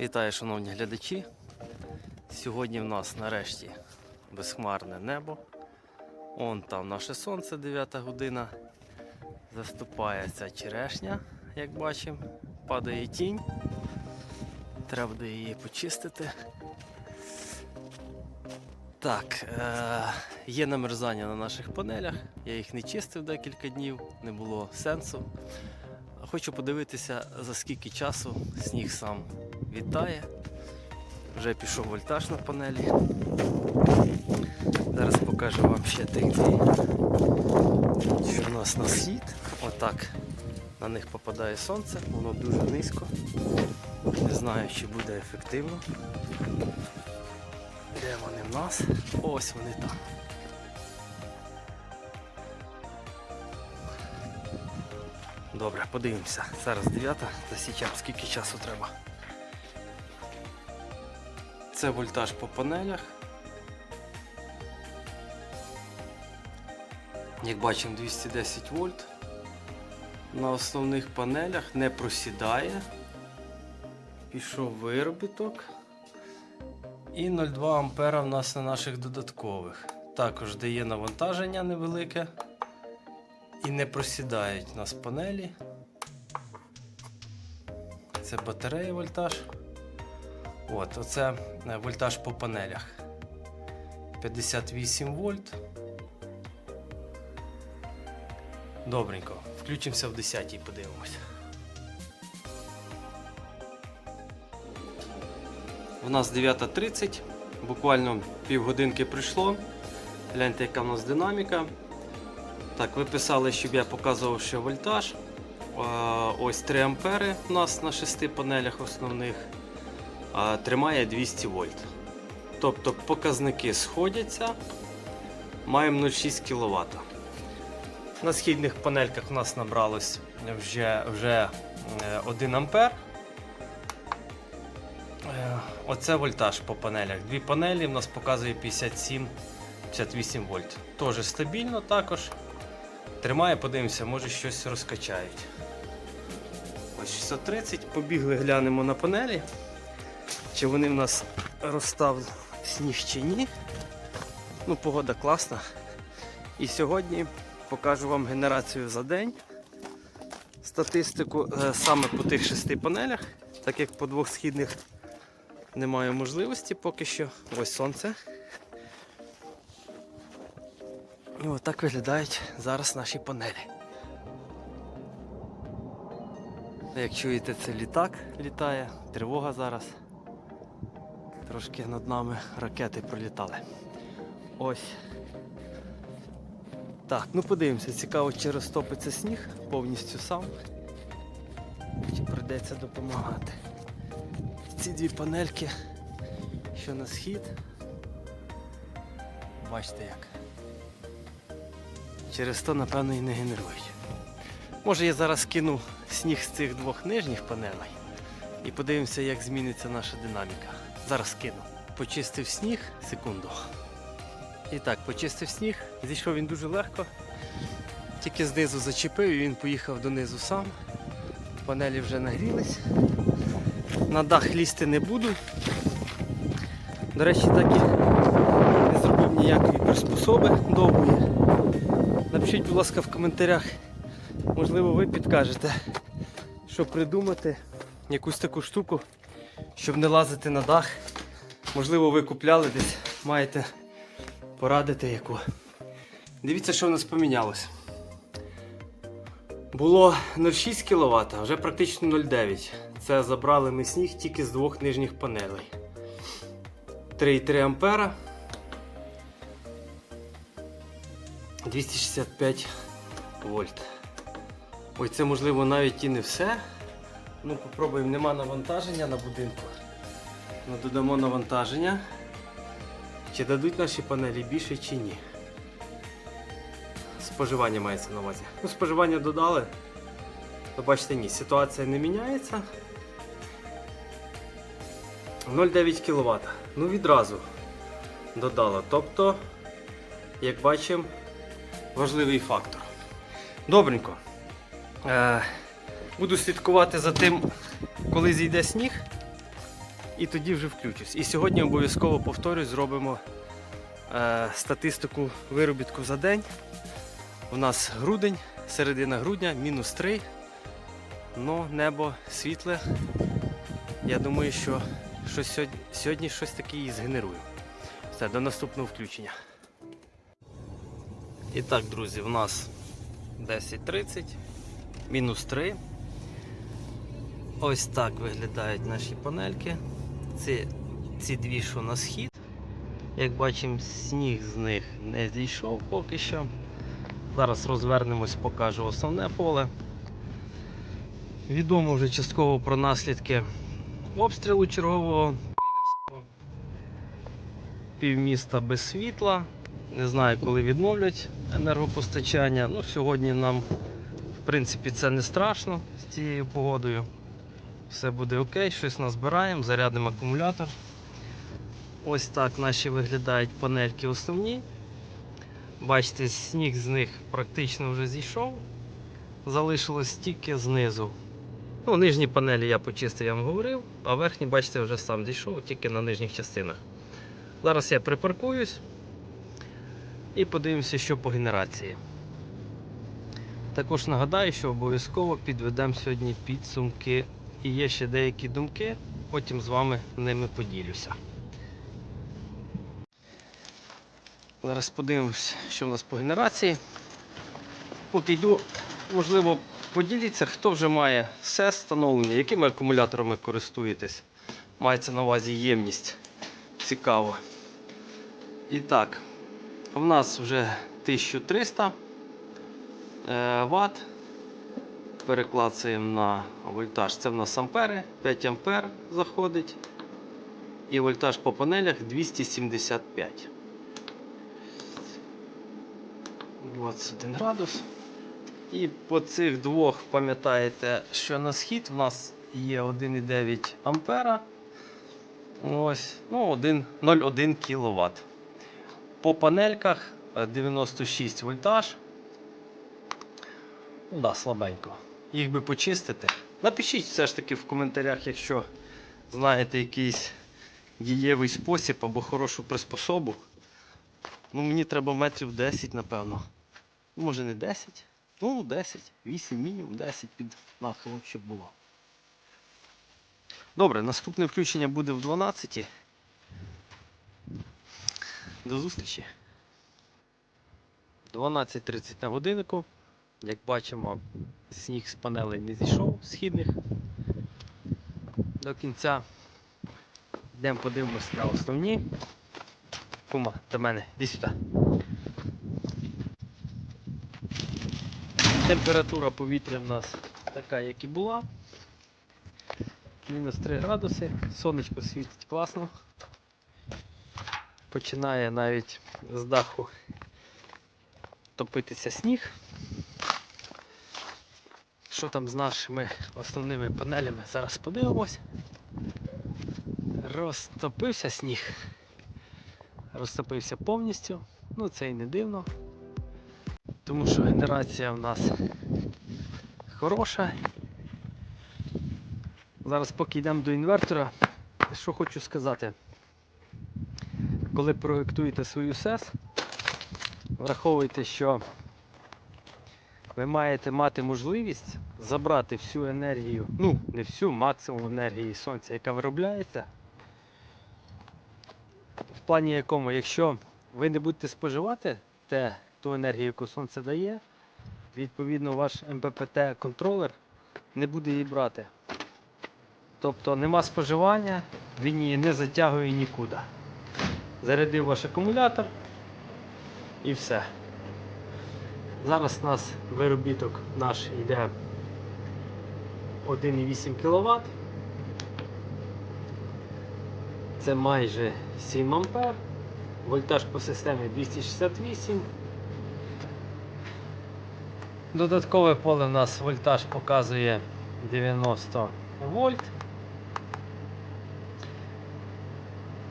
Вітаю, шановні глядачі. Сьогодні в нас нарешті безхмарне небо. Он там наше сонце, 9 година. Заступає ця черешня, як бачимо. Падає тінь. Треба буде її почистити. Так, е- є намерзання на наших панелях. Я їх не чистив декілька днів, не було сенсу. Хочу подивитися, за скільки часу сніг сам відтає. Вже пішов вольтаж на панелі. Зараз покажу вам ще тих дві, що в нас на схід. Отак на них попадає сонце, воно дуже низько. Не знаю, чи буде ефективно. Де вони в нас? Ось вони там. Добре, подивимося. Зараз 9, засічемо, скільки часу треба. Це вольтаж по панелях. Як бачимо, 210 вольт. На основних панелях не просідає. Пішов виробіток. І 0,2 ампера в нас на наших додаткових. Також дає навантаження невелике. І не просідають у нас панелі. Це батарея вольтаж. От, оце е, вольтаж по панелях. 58 вольт. Добренько. Включимося в 10 і подивимося. У нас 9.30, буквально півгодинки прийшло. Гляньте, яка в нас динаміка. Так, ви писали, щоб я показував ще вольтаж. Ось 3 ампери у нас на 6 панелях основних. Тримає 200 вольт. Тобто показники сходяться. Маємо 0,6 кВт. На східних панельках у нас набралось вже, вже е, 1 ампер. Е, Оце вольтаж по панелях. Дві панелі в нас показує 57-58 вольт. Теж стабільно також. Тримає, подивимося, може щось розкачають. Ось 630, побігли, глянемо на панелі. Чи вони в нас розстав сніг чи ні. Ну, погода класна. І сьогодні покажу вам генерацію за день. Статистику е, саме по тих шести панелях, так як по двох східних немає можливості поки що. Ось сонце. І отак виглядають зараз наші панелі. Як чуєте, це літак літає, тривога зараз. Трошки над нами ракети пролітали. Ось. Так, ну подивимося, цікаво, чи розтопиться сніг повністю сам. Чи прийдеться допомагати. Ці дві панельки, що на схід. Бачите як. Через то, напевно, і не генерують. Може я зараз кину сніг з цих двох нижніх панелей і подивимося, як зміниться наша динаміка. Зараз кину. Почистив сніг, секунду. І так, почистив сніг, зійшов він дуже легко. Тільки знизу зачепив і він поїхав донизу сам. Панелі вже нагрілись. На дах лізти не буду. До речі, так і не зробив ніякої приспособи довгої. Напишіть, будь ласка, в коментарях. Можливо, ви підкажете, що придумати якусь таку штуку, щоб не лазити на дах. Можливо, ви купляли десь, маєте порадити яку. Дивіться, що в нас помінялось. Було 0,6 кВт, а вже практично 0,9. Це забрали ми сніг тільки з двох нижніх панелей. 3,3 ампера. 265 вольт. Ой, це можливо навіть і не все. Ну, попробуємо, нема навантаження на будинку. Ну, додамо навантаження. Чи дадуть наші панелі більше чи ні. Споживання мається на увазі. Ну, споживання додали. То бачите, ні, ситуація не міняється. 0,9 кВт. Ну відразу додала. Тобто, як бачимо, важливий фактор. Добренько. Е, буду слідкувати за тим, коли зійде сніг. і тоді вже включусь. І сьогодні обов'язково повторюсь, зробимо е, статистику виробітку за день. У нас грудень, середина грудня, мінус 3. Ну, небо світле. Я думаю, що щось сьогодні, сьогодні щось таке і згенерую. Все, до наступного включення. І так, друзі, в нас 10.30, мінус 3. Ось так виглядають наші панельки. Це ці дві, що на схід. Як бачимо, сніг з них не зійшов поки що. Зараз розвернемось, покажу основне поле. Відомо вже частково про наслідки обстрілу чергового. Півміста без світла. Не знаю, коли відновлять енергопостачання. Ну, сьогодні нам, в принципі, це не страшно з цією погодою. Все буде окей, щось назбираємо, зарядимо акумулятор. Ось так наші виглядають панельки основні. Бачите, сніг з них практично вже зійшов. Залишилось тільки знизу. Ну, нижні панелі я почистив, я вам говорив, а верхні, бачите, вже сам зійшов, тільки на нижніх частинах. Зараз я припаркуюсь і подивимося, що по генерації. Також нагадаю, що обов'язково підведемо сьогодні підсумки і є ще деякі думки, потім з вами ними поділюся. Зараз подивимось, що в нас по генерації. Поки йду, можливо, поділіться, хто вже має СЕС встановлення, якими акумуляторами користуєтесь. Мається на увазі ємність. Цікаво. І так, в нас вже 1300 е, Вт. Переклацуємо на вольтаж. Це в нас ампери, 5 ампер заходить. І вольтаж по панелях 275. 21 градус. І по цих двох пам'ятаєте, що на схід в нас є 1,9 ампера. Ось, ну, 1 0,1 кВт. По панельках е, 96 вольтаж. Ну, да, слабенько. Їх би почистити. Напишіть все ж таки в коментарях, якщо знаєте якийсь дієвий спосіб або хорошу приспособу. Ну, мені треба метрів 10, напевно. Може не 10. Ну, 10, 8, мінімум 10 під нахилом, щоб було. Добре, наступне включення буде в 12. До зустрічі. 12.30 на годиннику. Як бачимо, сніг з панелей не зійшов східних до кінця. Йдемо подивимось на основні. Кума, до мене, іди сюди. Температура повітря в нас така, як і була. Мінус 3 градуси, сонечко світить класно. Починає навіть з даху топитися сніг. Що там з нашими основними панелями? Зараз подивимось. Розтопився сніг. Розтопився повністю. Ну це і не дивно. Тому що генерація в нас хороша. Зараз поки йдемо до інвертора, що хочу сказати. Коли проєктуєте свою СЕС, враховуйте, що ви маєте мати можливість забрати всю енергію, ну, не всю, максимум енергії сонця, яка виробляється. В плані якому, якщо ви не будете споживати те, ту енергію, яку сонце дає, відповідно ваш МППТ-контролер не буде її брати. Тобто нема споживання, він її не затягує нікуди. Зарядив ваш акумулятор і все. Зараз у нас виробіток наш йде 1,8 кВт. Це майже 7 ампер. Вольтаж по системі 268. Додаткове поле у нас вольтаж показує 90 вольт.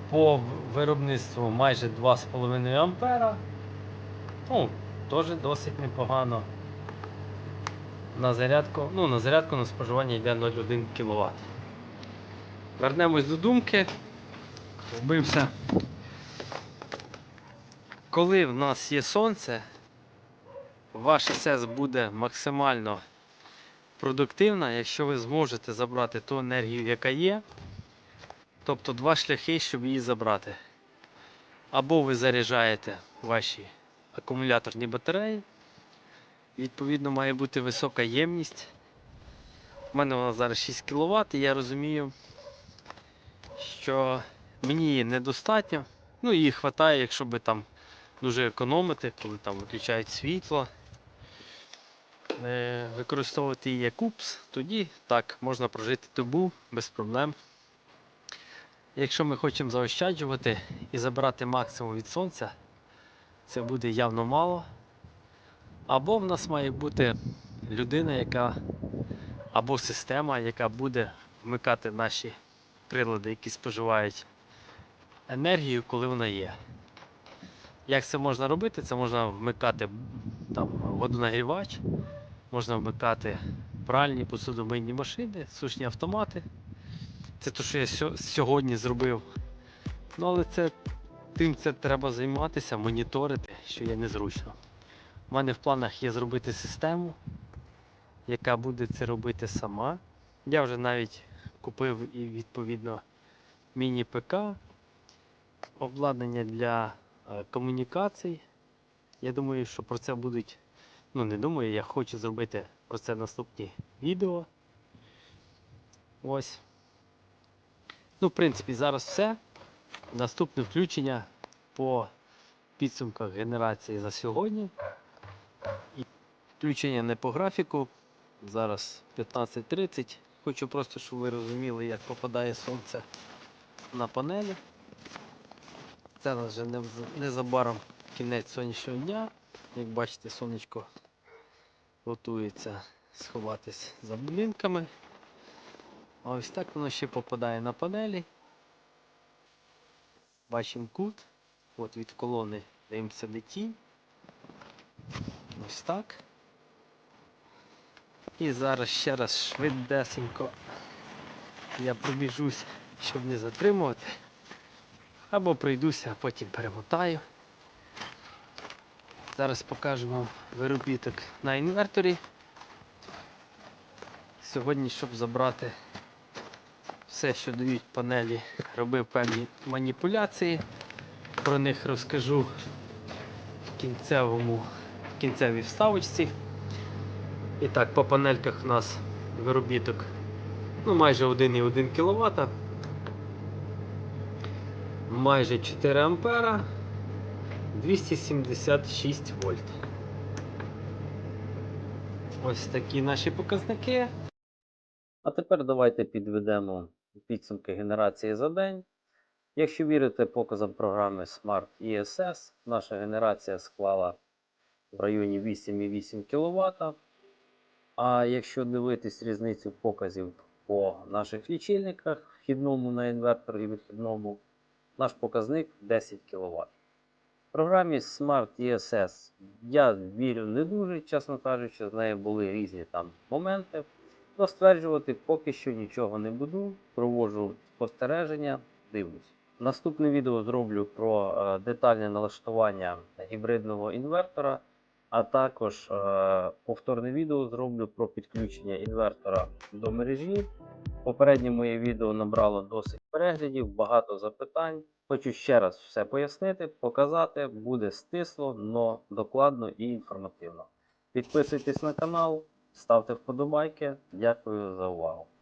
По виробництву майже 2,5 ампера. Ну, теж досить непогано. На зарядку, ну, на зарядку на споживання йде 0,1 кВт. Вернемось до думки. Збився. Коли в нас є сонце, ваш СС буде максимально продуктивна, якщо ви зможете забрати ту енергію, яка є. Тобто два шляхи, щоб її забрати. Або ви заряджаєте ваші акумуляторні батареї. Відповідно, має бути висока ємність. У мене вона зараз 6 кВт, і я розумію, що мені її недостатньо. Ну, її вистачає, якщо би там дуже економити, коли там виключають світло. Е, використовувати її як упс, тоді так, можна прожити добу без проблем. Якщо ми хочемо заощаджувати і забирати максимум від сонця, це буде явно мало. Або в нас має бути людина, яка або система, яка буде вмикати наші прилади, які споживають енергію, коли вона є. Як це можна робити? Це можна вмикати там, водонагрівач, можна вмикати пральні посудомийні машини, сушні автомати. Це те, що я сьогодні зробив. Ну, але це, тим це треба займатися, моніторити, що є незручно. У мене в планах є зробити систему, яка буде це робити сама. Я вже навіть купив і відповідно міні-ПК, обладнання для е, комунікацій. Я думаю, що про це будуть. Ну, не думаю, я хочу зробити про це наступні відео. Ось. Ну, в принципі, зараз все. Наступне включення по підсумках генерації за сьогодні. І включення не по графіку. Зараз 15.30. Хочу просто, щоб ви розуміли, як попадає сонце на панелі. Це у нас вже не- незабаром кінець сонячного дня. Як бачите, сонечко готується сховатись за будинками. А ось так воно ще попадає на панелі. Бачимо кут. От від колони дивимося де тінь. Ось так. І зараз ще раз швидесенько я пробіжусь, щоб не затримувати. Або пройдуся, а потім перемотаю. Зараз покажу вам виробіток на інверторі. Сьогодні, щоб забрати все, що дають панелі, робив певні маніпуляції. Про них розкажу в кінцевому, в кінцевій вставочці. І так, по панельках у нас виробіток ну, майже 1,1 кВт. Майже 4 ампера. 276 вольт. Ось такі наші показники. А тепер давайте підведемо підсумки генерації за день. Якщо вірити показам програми Smart ESS, наша генерація склала в районі 8,8 кВт. А якщо дивитись різницю показів по наших лічильниках, вхідному на інвертор і вихідному, наш показник 10 кВт. В програмі Smart ESS я вірю не дуже, чесно кажучи, з нею були різні там моменти. Но стверджувати поки що нічого не буду. Проводжу спостереження, дивлюсь. Наступне відео зроблю про е, детальне налаштування гібридного інвертора, а також е, повторне відео зроблю про підключення інвертора до мережі. Попереднє моє відео набрало досить переглядів, багато запитань. Хочу ще раз все пояснити, показати. Буде стисло, но докладно і інформативно. Підписуйтесь на канал, ставте вподобайки. Дякую за увагу.